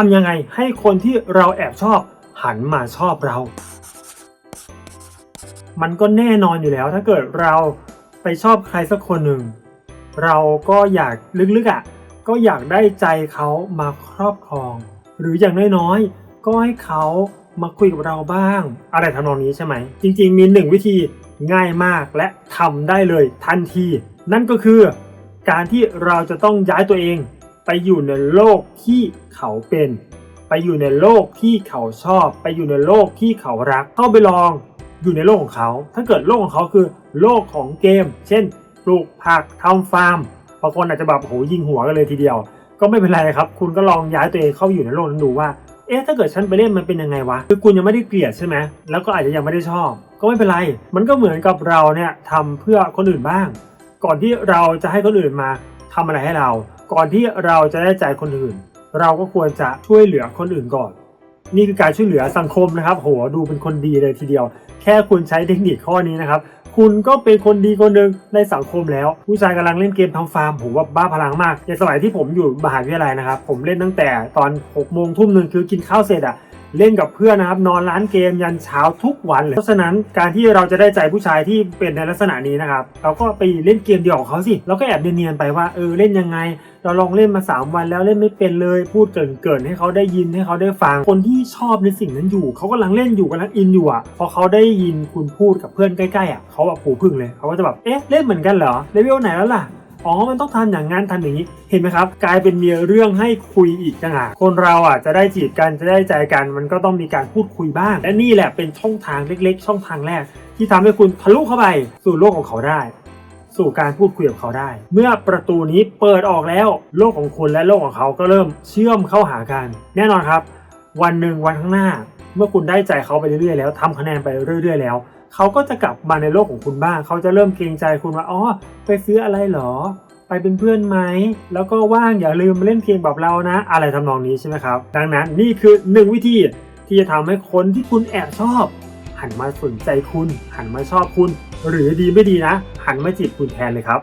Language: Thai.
ทำยังไงให้คนที่เราแอบชอบหันมาชอบเรา มันก็แน่นอนอยู่แล้ว ถ้าเกิดเราไปชอบใครสักคนหนึ่ง เราก็อยากลึกๆอะ ก็อยากได้ใจเขามาครอบครอง หรืออย่างน้อยๆก็ให้เขามาคุยกับเราบ้าง อะไรทำนองนี้ใช่ไหม จริงๆ มีหนึ่งวิธีง่ายมากและทำได้เลยทันที นั่นก็คือการที่เราจะต้องย้ายตัวเอง ไปอยู่ในโลกที่เขาเป็น ไปอยู่ในโลกที่เขาชอบ ไปอยู่ในโลกที่เขารักเข้าไปลองอยู่ในโลกของเขา ถ้าเกิดโลกของเขาคือโลกของเกม เช่น ปลูกผักทำฟาร์มบางคนอาจจะแบบโหยิงหัวกันเลยทีเดียว ก็ไม่เป็นไรครับ คุณก็ลองย้ายตัวเองเข้าไปอยู่ในโลกนั้นดูว่า เอ๊ะ ถ้าเกิดฉันไปเล่นมันเป็นยังไงวะ คือคุณยังไม่ได้เกลียดใช่ไหม แล้วก็อาจจะยังไม่ได้ชอบ ก็ไม่เป็นไร มันก็เหมือนกับเราเนี่ยทำเพื่อคนอื่นบ้าง ก่อนที่เราจะให้คนอื่นมา ทำอะไรให้เรา ก่อนที่เราจะได้ใจคนอื่น เราก็ควรจะช่วยเหลือคนอื่นก่อน นี่คือการช่วยเหลือสังคมนะครับ โหดูเป็นคนดีเลยทีเดียว แค่คุณใช้เทคนิคข้อนี้นะครับ คุณก็เป็นคนดีคนหนึ่งในสังคมแล้ว ผู้ชายกำลังเล่นเกมทำฟาร์มผมว่าบ้าพลังมากในสมัยที่ผมอยู่มหาวิทยาลัยนะครับ ผมเล่นตั้งแต่ตอน6โมงทุ่มหนึ่งคือกินข้าวเสร็จอะ เล่นกับเพื่อนนะครับนอนร้านเกมยันเช้าทุกวันเลยเพราะฉะนั้นการที่เราจะได้ใจผู้ชายที่เป็นในลักษณะนี้นะครับเราก็ไปเล่นเกมเดียวของเขาสิเราก็แอบเนียนๆไปว่าเออเล่นยังไง เราลองเล่นมา 3 วันแล้วเล่นไม่เป็นเลยพูดเกินๆให้เขาได้ยินให้เขาได้ฟังคนที่ชอบในสิ่งนั้นอยู่เขากำลังเล่นอยู่กำลังอินอยู่อะพอเขาได้ยินคุณพูดกับเพื่อนใกล้ๆอะเขาแบบหูพึ่งเลยเขาก็จะแบบเอ๊ะเล่นเหมือนกันเหรอเลเวลไหนแล้วล่ะ อ๋อมันต้องทำอย่างนั้นทำอย่างนี้เห็นไหมครับ กลายเป็นมีเรื่องให้คุยอีกต่างหากคนเราอะจะได้จีบกันจะได้ใจกัน มันก็ต้องมีการพูดคุยบ้าง และนี่แหละเป็นช่องทางเล็ก ๆ ช่องทางแรก ที่ทำให้คุณทะลุเข้าไปสู่โลกของเขาได้ สู่การพูดคุยกับเขาได้ เมื่อประตูนี้เปิดออกแล้ว โลกของคุณและโลกของเขาก็เริ่มเชื่อมเข้าหากัน แน่นอนครับ วันหนึ่งวันข้างหน้า เมื่อคุณได้ใจเขาไปเรื่อยๆแล้วทำคะแนนไปเรื่อย ๆ แล้วเขาก็จะกลับมาในโลกของคุณบ้างเขาจะเริ่มเกรงใจคุณว่าอ๋อไปซื้ออะไรเหรอ ไปเป็นเพื่อนไหมแล้วก็ว่างอย่าลืมมาเล่นเกมแบบเรานะ อะไรทำนองนี้ใช่ไหมครับดังนั้นนี่คือหนึ่งวิธีที่จะทำให้คนที่คุณแอบชอบ หันมาสนใจคุณ หันมาชอบคุณ หรือดีไม่ดีนะ หันมาจีบคุณแทนเลยครับ